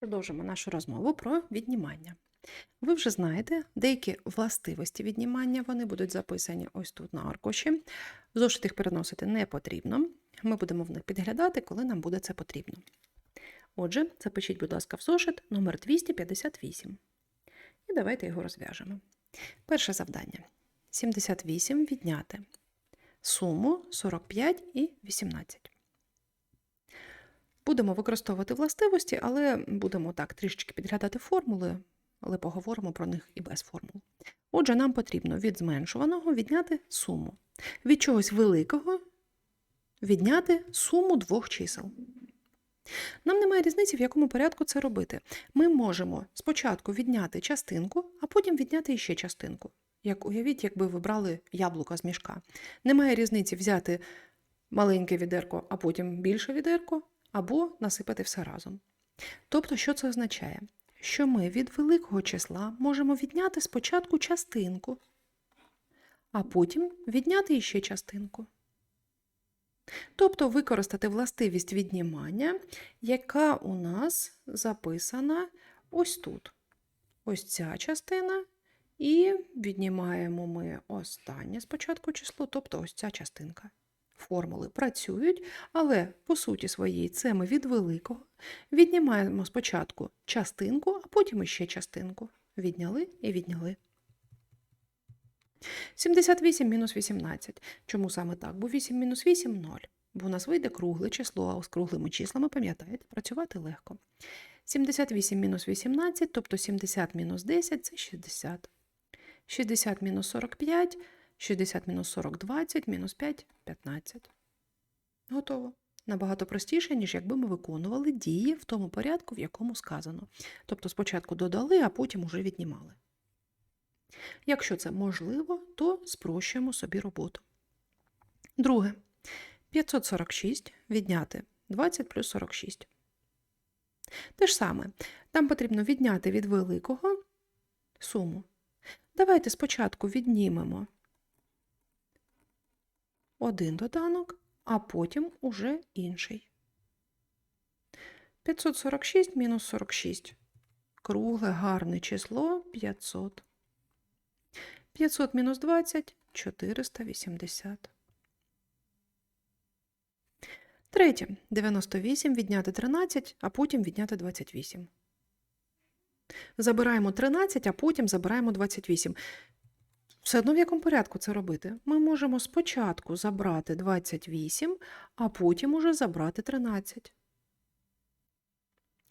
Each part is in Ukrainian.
Продовжимо нашу розмову про віднімання. Ви вже знаєте, деякі властивості віднімання вони будуть записані ось тут на аркуші. Зошит їх переносити не потрібно. Ми будемо в них підглядати, коли нам буде це потрібно. Отже, запишіть, будь ласка, в зошит номер 258. І давайте його розв'яжемо. Перше завдання: 78 відняти суму 45 і 18. Будемо використовувати властивості, але будемо так трішечки підглядати формули, але поговоримо про них і без формул. Отже, нам потрібно від зменшуваного відняти суму. Від чогось великого відняти суму двох чисел. Нам немає різниці, в якому порядку це робити. Ми можемо спочатку відняти частинку, а потім відняти іще частинку. Як уявіть, якби ви брали яблука з мішка. Немає різниці взяти маленьке відерко, а потім більше відерко, або насипати все разом. Тобто, що це означає? Що ми від великого числа можемо відняти спочатку частинку, а потім відняти іще частинку. Тобто використати властивість віднімання, яка у нас записана ось тут. Ось ця частина, і віднімаємо ми останнє спочатку число, тобто ось ця частинка. Формули працюють, але по суті своїй це ми від великого віднімаємо спочатку частинку, а потім іще частинку. Відняли і відняли. 78 мінус 18. Чому саме так? Бо 8 мінус 8 – 0. Бо у нас вийде кругле число, а з круглими числами, пам'ятаєте, працювати легко. 78 мінус 18, тобто 70 мінус 10 – це 60. 60 мінус 45 – 60 мінус 40 – 20, мінус 5 – 15. Готово. Набагато простіше, ніж якби ми виконували дії в тому порядку, в якому сказано. Тобто спочатку додали, а потім уже віднімали. Якщо це можливо, то спрощуємо собі роботу. Друге. 546 відняти 20 плюс 46. Те ж саме. Нам потрібно відняти від великого суму. Давайте спочатку віднімемо один доданок, а потім уже інший. 546 мінус 46. Кругле гарне число 500. 500 мінус 20 – 480. Третє. 98 відняти 13, а потім відняти 28. Забираємо 13, а потім забираємо 28. Все одно в якому порядку це робити? Ми можемо спочатку забрати 28, а потім уже забрати 13.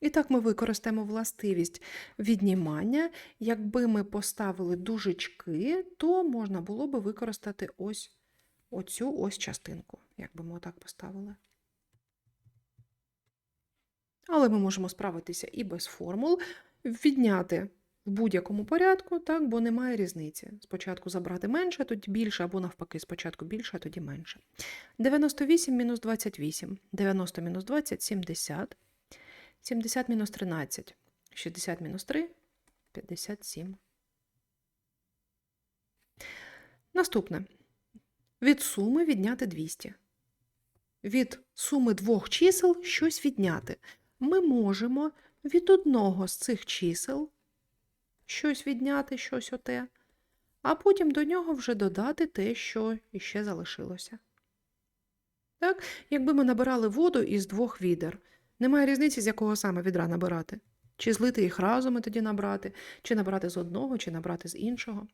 І так ми використаємо властивість віднімання. Якби ми поставили дужечки, то можна було би використати ось оцю ось частинку, якби ми отак поставили. Але ми можемо справитися і без формул, відняти в будь-якому порядку, так, бо немає різниці. Спочатку забрати менше, тоді більше, або навпаки, спочатку більше, а тоді менше. 98 мінус 28, 90 мінус 20 – 70. 70 мінус 13, 60 мінус 3 – 57. Наступне. Від суми відняти 200. Від суми двох чисел щось відняти. Ми можемо від одного з цих чисел щось відняти, щось оте, а потім до нього вже додати те, що іще залишилося. Так, якби ми набирали воду із двох відер, немає різниці, з якого саме відра набирати. Чи злити їх разом і тоді набрати, чи набрати з одного, чи набрати з іншого.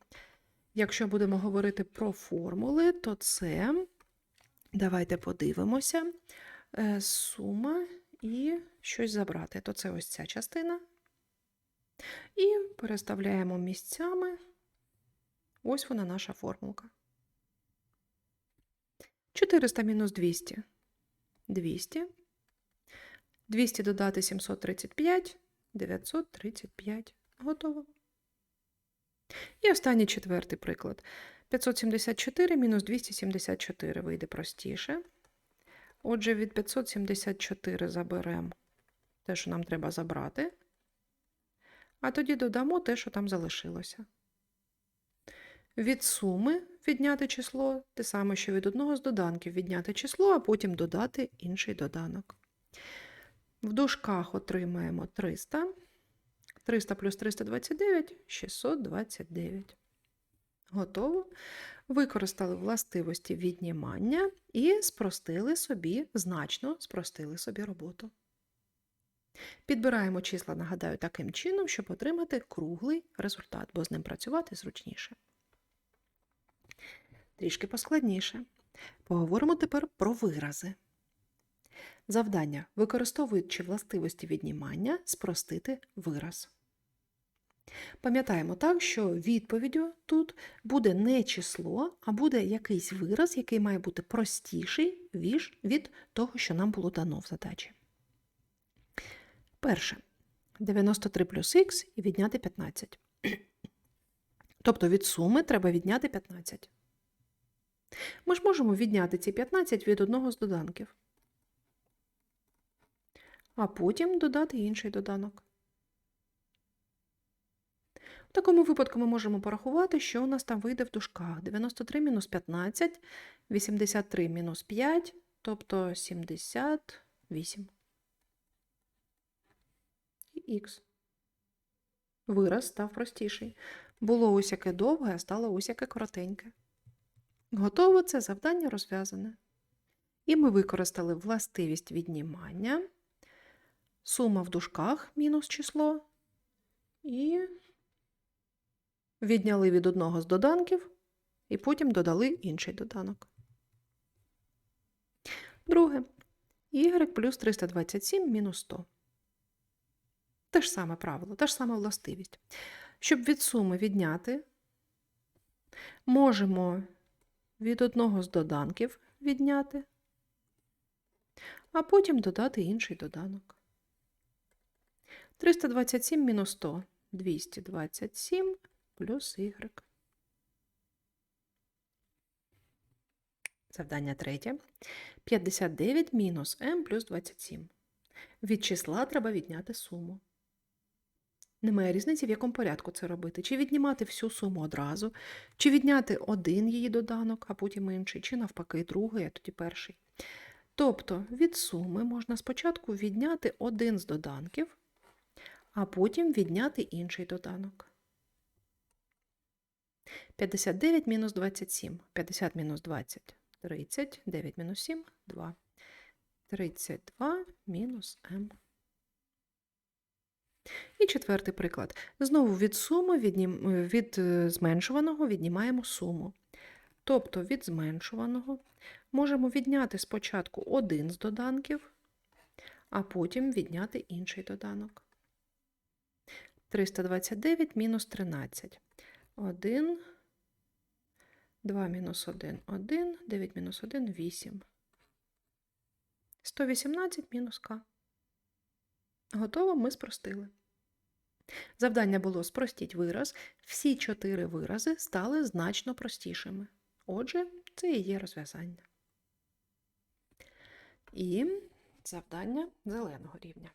Якщо будемо говорити про формули, то це, давайте подивимося, е, сума і щось забрати. То це ось ця частина. І переставляємо місцями. Ось вона наша формулка. 400 мінус 200. 200. 200 додати 735, 935. Готово. І останній четвертий приклад. 574 мінус 274 вийде простіше. Отже, від 574 заберемо те, що нам треба забрати, а тоді додамо те, що там залишилося. Від суми відняти число те саме, що від одного з доданків відняти число, а потім додати інший доданок. В дужках отримаємо 300. 300 плюс 329 – 629. Готово. Використали властивості віднімання і спростили собі, значно спростили собі роботу. Підбираємо числа, нагадаю, таким чином, щоб отримати круглий результат, бо з ним працювати зручніше. Трішки поскладніше. Поговоримо тепер про вирази. Завдання, використовуючи властивості віднімання, спростити вираз. Пам'ятаємо так, що відповіддю тут буде не число, а буде якийсь вираз, який має бути простіший від того, що нам було дано в задачі. Перше. 93 плюс х і відняти 15. Тобто від суми треба відняти 15. Ми ж можемо відняти ці 15 від одного з доданків, а потім додати інший доданок. В такому випадку ми можемо порахувати, що у нас там вийде в дужках. 93 мінус 15, 83 мінус 5, тобто 78. Х. Вираз став простіший. Було ось яке довге, а стало ось яке коротеньке. Готово це завдання розв'язане. І ми використали властивість віднімання, сума в дужках мінус число, і відняли від одного з доданків, і потім додали інший доданок. Друге. y плюс 327 мінус 100. Те ж саме правило, та ж сама властивість. Щоб від суми відняти, можемо від одного з доданків відняти, а потім додати інший доданок. 327 мінус 100 – 227 плюс y. Завдання третє. 59 мінус m плюс 27. Від числа треба відняти суму. Немає різниці, в якому порядку це робити. Чи віднімати всю суму одразу, чи відняти один її доданок, а потім інший, чи навпаки другий, а тоді перший. Тобто від суми можна спочатку відняти один з доданків, а потім відняти інший доданок. 59 мінус 27. 50 мінус 20 – 30. 9 мінус 7 – 2. 32 мінус m. І четвертий приклад. Знову від суми віднім... е, від е, зменшуваного віднімаємо суму. Тобто від зменшуваного можемо відняти спочатку один з доданків, а потім відняти інший доданок. 329 мінус 13. 1, 2 мінус 1 – 1, 9 мінус 1 – 8. 118 мінус к. Готово, ми спростили. Завдання було спростіть вираз. Всі чотири вирази стали значно простішими. Отже, це і є розв'язання. І завдання зеленого рівня.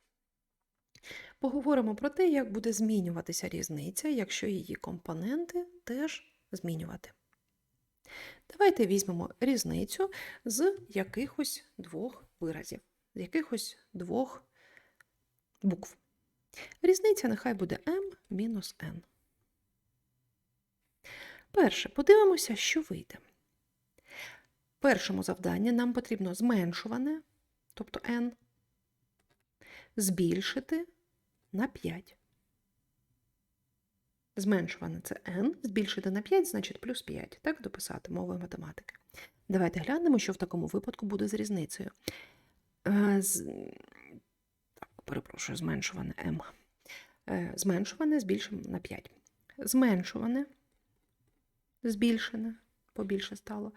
Поговоримо про те, як буде змінюватися різниця, якщо її компоненти теж змінювати. Давайте візьмемо різницю з якихось двох виразів, з якихось двох букв. Різниця нехай буде m мінус n. Перше, подивимося, що вийде. Першому завданні нам потрібно зменшуване, тобто n, збільшити на 5. Зменшуване це n, збільшити на 5, значить плюс 5. Так дописати мовою математики. Давайте глянемо, що в такому випадку буде з різницею. Перепрошую, зменшуване m. Е, Зменшуване збільшимо на 5. Зменшуване, збільшене, побільше стало,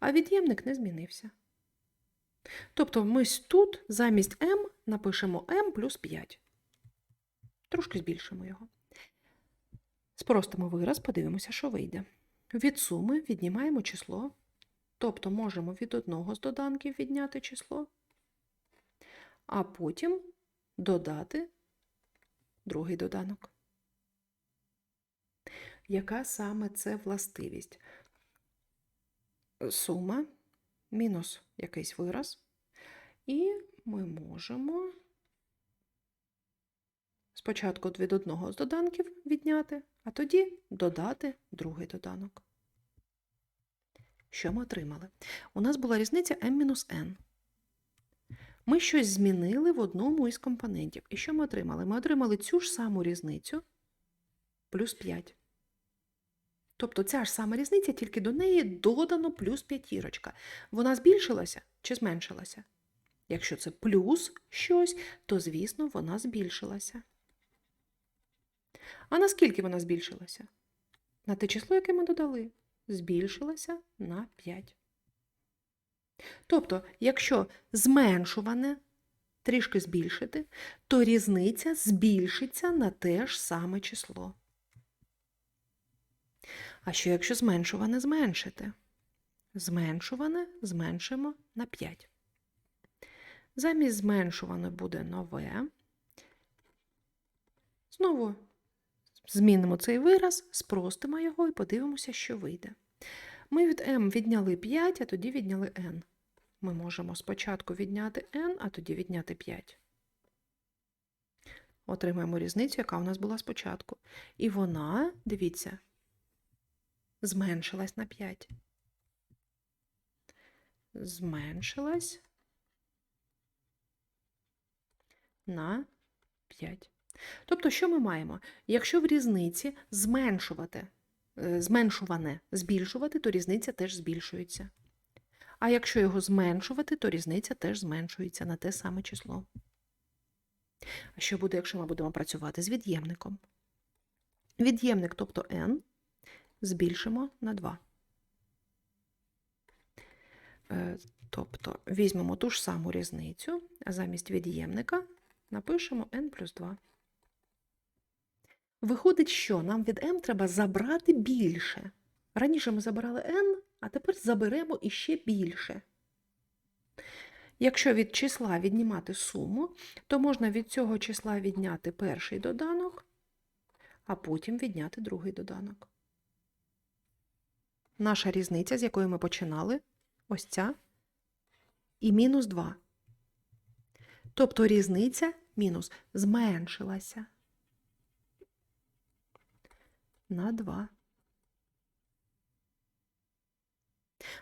а від'ємник не змінився. Тобто ми тут замість m напишемо m плюс 5. Трошки збільшимо його. Спростимо вираз, подивимося, що вийде. Від суми віднімаємо число, тобто можемо від одного з доданків відняти число, а потім додати другий доданок. Яка саме це властивість? Сума мінус якийсь вираз, і ми можемо Спочатку від одного з доданків відняти, а тоді додати другий доданок. Що ми отримали? У нас була різниця m-n. Ми щось змінили в одному із компонентів. І що ми отримали? Ми отримали цю ж саму різницю плюс 5. Тобто ця ж сама різниця, тільки до неї додано плюс п'ятірочка. Вона збільшилася чи зменшилася? Якщо це плюс щось, то, звісно, вона збільшилася. А наскільки вона збільшилася? На те число, яке ми додали, збільшилася на 5. Тобто, якщо зменшуване трішки збільшити, то різниця збільшиться на те ж саме число. А що якщо зменшуване зменшити? Зменшуване зменшимо на 5. Замість зменшуване буде нове. Знову змінимо цей вираз, спростимо його і подивимося, що вийде. Ми від m відняли 5, а тоді відняли n. Ми можемо спочатку відняти n, а тоді відняти 5. Отримаємо різницю, яка у нас була спочатку. І вона, дивіться, зменшилась на 5. Зменшилась на 5. Тобто, що ми маємо? Якщо в різниці зменшувати, зменшуване збільшувати, то різниця теж збільшується. А якщо його зменшувати, то різниця теж зменшується на те саме число. А що буде, якщо ми будемо працювати з від'ємником? Від'ємник, тобто n, збільшимо на 2. Е, Тобто візьмемо ту ж саму різницю, а замість від'ємника напишемо n плюс 2. Виходить, що нам від m треба забрати більше. Раніше ми забирали n, а тепер заберемо іще більше. Якщо від числа віднімати суму, то можна від цього числа відняти перший доданок, а потім відняти другий доданок. Наша різниця, з якої ми починали, ось ця, і мінус 2. Тобто різниця мінус зменшилася на 2.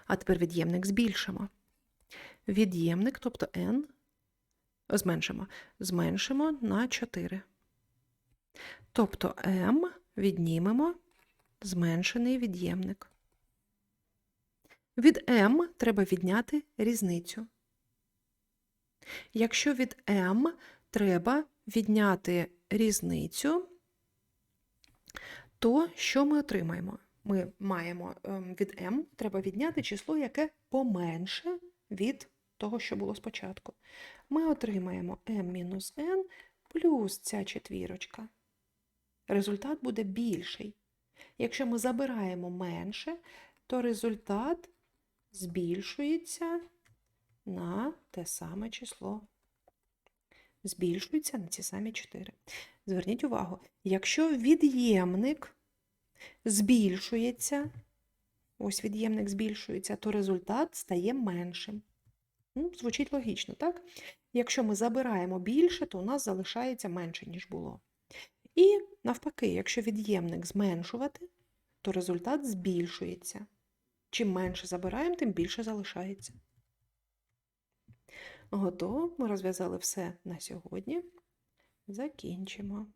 А тепер від'ємник збільшимо. Від'ємник, тобто n, зменшимо, зменшимо на 4. Тобто m віднімемо зменшений від'ємник. Від m треба відняти різницю. Якщо від m треба відняти різницю, то що ми отримаємо? Ми маємо ем, від m треба відняти число, яке поменше від того, що було спочатку. Ми отримаємо m-n плюс ця четвірочка. Результат буде більший. Якщо ми забираємо менше, то результат збільшується на те саме число. Збільшується на ці самі 4. Зверніть увагу, якщо від'ємник збільшується, ось від'ємник збільшується, то результат стає меншим. Ну, Звучить логічно, так? Якщо ми забираємо більше, то у нас залишається менше, ніж було. І навпаки, якщо від'ємник зменшувати, то результат збільшується. Чим менше забираємо, тим більше залишається. Готово. Ми розв'язали все на сьогодні. Закінчимо.